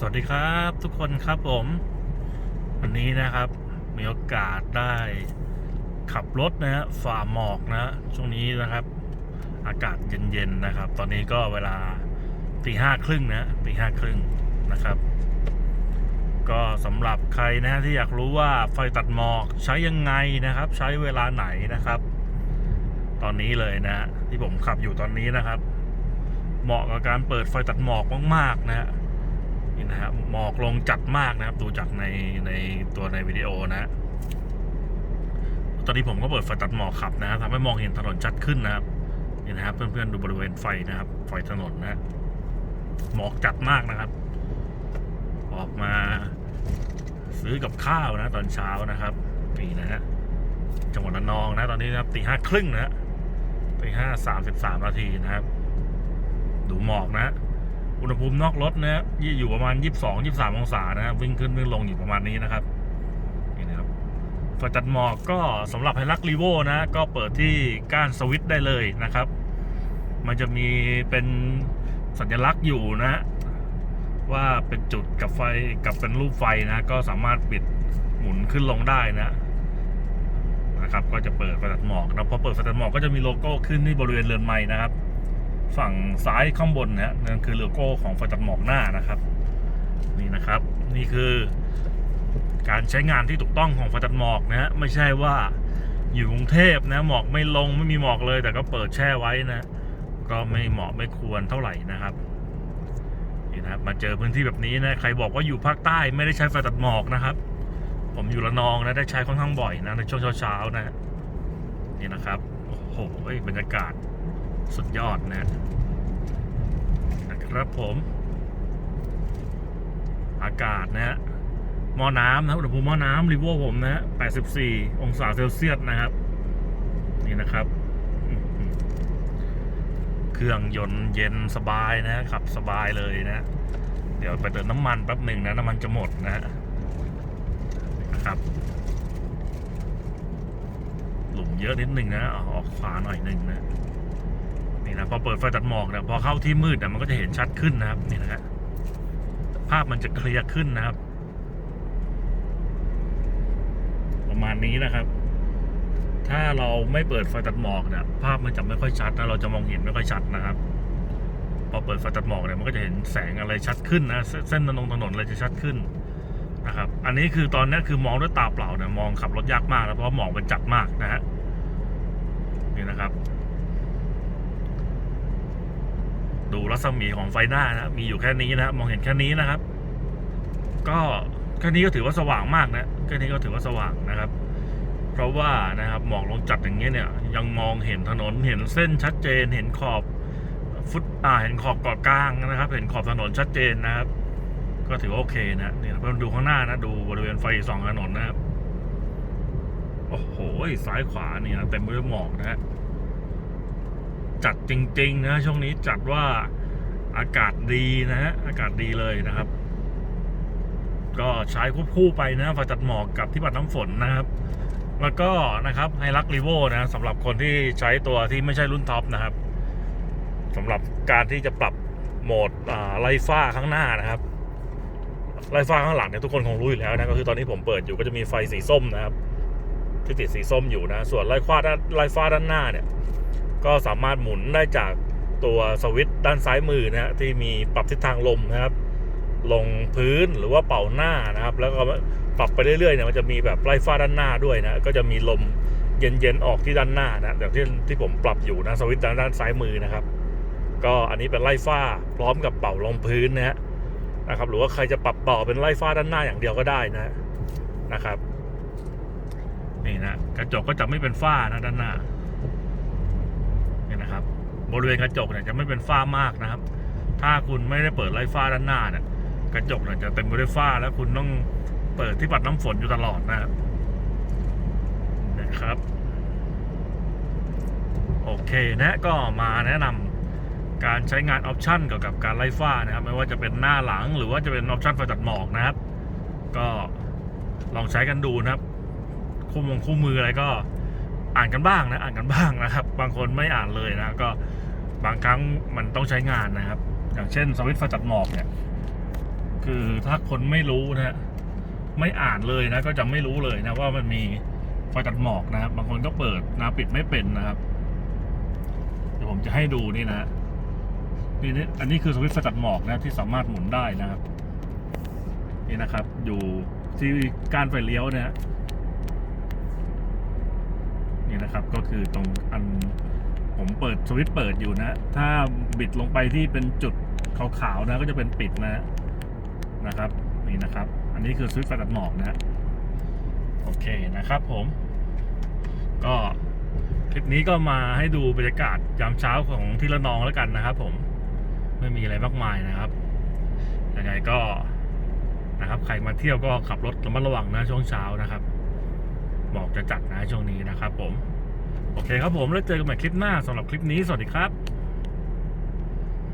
สวัสดีครับทุกคนครับผม วันนี้นะครับ มีโอกาสได้ขับรถนะฮะฝ่าหมอกนะช่วงนี้นะครับ อากาศเย็นๆนะครับ ตอนนี้ก็เวลาตีห้าครึ่งนะตีห้าครึ่งนะครับ ก็สำหรับใครนะฮะที่อยากรู้ว่าไฟตัดหมอกใช้ยังไงนะครับ ใช้เวลาไหนนะครับ ตอนนี้เลยนะ ที่ผมขับอยู่ตอนนี้นะครับ เหมาะกับการเปิดไฟตัดหมอกมากๆนะฮะ นี่นะครับหมอกลงจัดมากนะครับ ดูจากในในตัวในวิดีโอนะ ตอนนี้ผมก็เปิดไฟตัดหมอกขับนะทำให้มองเห็นถนนชัดขึ้นนะครับนี่นะครับ เพื่อนๆดูบริเวณไฟนะครับ ไฟถนนนะหมอกจัดมากนะครับ ออกมาซื้อกับข้าวนะตอนเช้านะครับนี่นะฮะจังหวัดระนองนะตอนนี้นะครับตีห้าครึ่งนะฮะตีห้าสามสิบสามนาทีนะครับ ดูหมอกนะ อุณหภูมินอกรถนะฮะอยู่ประมาณ 22 23 องศานะครับวิ่งขึ้นวิ่งลงอยู่ประมาณนี้นะครับนี่นะครับไฟตัดหมอกก็สำหรับไฮรักรีโวนะก็เปิดที่ก้านสวิตช์ได้เลยนะครับ มันจะมีเป็นสัญลักษณ์อยู่นะ ว่าเป็นจุดกับไฟกับเป็นรูปไฟนะ ก็สามารถปิดหมุนขึ้นลงได้นะนะครับ ก็จะเปิดไฟตัดหมอกนะพอเปิดไฟตัดหมอกก็จะมีโลโก้ขึ้นที่บริเวณเรือนไม้นะครับ ฝั่งซ้ายข้างบนนะนั่นคือโลโก้ของไฟตัดหมอกหน้านะครับ นี่นะครับ นี่คือการใช้งานที่ถูกต้องของไฟตัดหมอกนะฮะไม่ใช่ว่าอยู่กรุงเทพนะหมอกไม่ลงไม่มีหมอกเลย แต่ก็เปิดแช่ไว้นะก็ไม่เหมาะไม่ควรเท่าไหร่นะครับนี่นะครับ มาเจอพื้นที่แบบนี้นะใครบอกว่าอยู่ภาคใต้ไม่ได้ใช้ไฟตัดหมอกนะครับ ผมอยู่ระนองนะได้ใช้ค่อนข้างบ่อยนะในช่วงเช้าๆนะนี่นะครับโอ้โหบรรยากาศ สุดยอดนะครับผมอากาศนะฮะหม้อน้ำนะอุณหภูมิหม้อน้ำรีโวผมนะฮะ84 องศาเซลเซียสนะครับ นี่นะครับ เครื่องยนต์เย็นสบายนะขับสบายเลยนะ เดี๋ยวไปเติมน้ำมันแป๊บหนึ่งนะ น้ำมันจะหมดนะฮะนะครับหลุมเยอะนิดหนึ่งนะ อออกขวาหน่อยหนึ่งนะ นะพอเปิดไฟตัดหมอกเนี่ยพอเข้าที่มืดเนี่ยมันก็จะเห็นชัดขึ้นนะครับนี่นะฮะภาพมันจะเคลียร์ขึ้นนะครับ ประมาณนี้นะครับ ถ้าเราไม่เปิดไฟตัดหมอกเนี่ยภาพมันจะไม่ค่อยชัดนะเราจะมองเห็นไม่ค่อยชัดนะครับพอเปิดไฟตัดหมอกเนี่ยมันก็จะเห็นแสงอะไรชัดขึ้นนะเส้นถนนถนนอะไรจะชัดขึ้นนะครับอันนี้คือตอนนี้คือมองด้วยตาเปล่าเนี่ยมองขับรถยากมากนะเพราะหมอกมันจัดมากนะฮะนี่นะครับ ดูรัศมีของไฟหน้านะมีอยู่แค่นี้นะมองเห็นแค่นี้นะครับ ก็แค่นี้ก็ถือว่าสว่างมากนะแค่นี้ก็ถือว่าสว่างนะครับ เพราะว่านะครับหมอกลงจัดอย่างเงี้ยเนี่ยยังมองเห็นถนนเห็นเส้นชัดเจน เห็นขอบฟุตอ่าเห็นขอบเกาะกลางนะครับ เห็นขอบถนนชัดเจนนะครับ ก็ถือว่าโอเคนะเนี่ยเพื่อนดูข้างหน้านะดูบริเวณไฟสองถนนนะครับโอ้โหซ้ายขวาเนี่นะเต็มไปด้วยหมอกนะฮะ จัดจริง ๆ นะ ช่วงนี้จัดว่าอากาศดีนะฮะอากาศดีเลยนะครับ ก็ใช้ควบคู่ไปนะไฟจัดหมอกกับที่ปัดน้ำฝนนะครับ แล้วก็นะครับไฮรักรีโวนะสำหรับคนที่ใช้ตัวที่ไม่ใช่รุ่นท็อปนะครับสำหรับการที่จะปรับโหมดไล่ฟ้าข้างหน้านะครับไล่ฟ้าข้างหลังเนี่ยทุกคนคงรู้อยู่แล้วนะก็คือตอนนี้ผมเปิดอยู่ก็จะมีไฟสีส้มนะครับที่ติดสีส้มอยู่นะ ส่วนไล่ฟ้าด้านไล่ฟ้าด้านหน้าเนี่ย ก็สามารถหมุนได้จากตัวสวิตช์ด้านซ้ายมือนะฮะที่มีปรับทิศทางลมนะครับ ลงพื้นหรือว่าเป่าหน้านะครับ แล้วก็ปรับไปเรื่อยๆเนี่ยมันจะมีแบบไล่ฟ้าด้านหน้าด้วยนะก็จะมีลมเย็นๆออกที่ด้านหน้านะอย่างที่ที่ผมปรับอยู่นะสวิตช์ด้านด้านซ้ายมือนะครับ ก็อันนี้เป็นไล่ฟ้าพร้อมกับเป่าลงพื้นนะฮะนะครับหรือว่าใครจะปรับเป่าเป็นไล่ฟ้าด้านหน้าอย่างเดียวก็ได้นะนะครับนี่นะกระจกก็จะไม่เป็นฝ้านะด้านหน้า บริเวณกระจกเนี่ยจะไม่เป็นฝ้ามากนะครับ ถ้าคุณไม่ได้เปิดไล่ฝ้าด้านหน้าเนี่ยกระจกเนี่ยจะเต็มไปด้วยฝ้าแล้วคุณต้องเปิดที่ปัดน้ำฝนอยู่ตลอดนะครับนะครับ โอเคนะก็มาแนะนำการใช้งานออปชันเกี่ยวกับการไล่ฝ้านะครับ ไม่ว่าจะเป็นหน้าหลังหรือว่าจะเป็นออปชันไฟตัดหมอกนะครับ ก็ลองใช้กันดูนะครับ คู่มงคู่มืออะไรก็ อ่านกันบ้างนะอ่านกันบ้างนะครับ บางคนไม่อ่านเลยนะก็บางครั้งมันต้องใช้งานนะครับ อย่างเช่นสวิตช์ไฟตัดหมอกเนี่ย คือถ้าคนไม่รู้นะไม่อ่านเลยนะก็จะไม่รู้เลยนะว่ามันมีไฟตัดหมอกนะครับ บางคนก็เปิดนะปิดไม่เป็นนะครับเดี๋ยวผมจะให้ดูนี่นะฮะนี่นี่อันนี้คือสวิตช์ไฟตัดหมอกนะที่สามารถหมุนได้นะครับ นี่นะครับ อยู่ที่การไฟเลี้ยวนะฮะ นี่นะครับ ก็คือตรงอันผมเปิดสวิตช์เปิดอยู่นะ ถ้าบิดลงไปที่เป็นจุดขาวๆนะก็จะเป็นปิดนะนะครับนี่นะครับ อันนี้คือสวิตช์ไฟตัดหมอกนะโอเคนะครับผม ก็คลิปนี้ก็มาให้ดูบรรยากาศยามเช้าของที่ระนองแล้วกันนะครับผมไม่มีอะไรมากมายนะครับยังไงก็นะครับ ใครมาเที่ยวก็ขับรถระมัดระวังนะช่วงเช้านะครับ บอกจะจัดนะช่วงนี้นะครับผม โอเคครับผมแล้วเจอกันใหม่คลิปหน้าสำหรับคลิปนี้สวัสดีครับ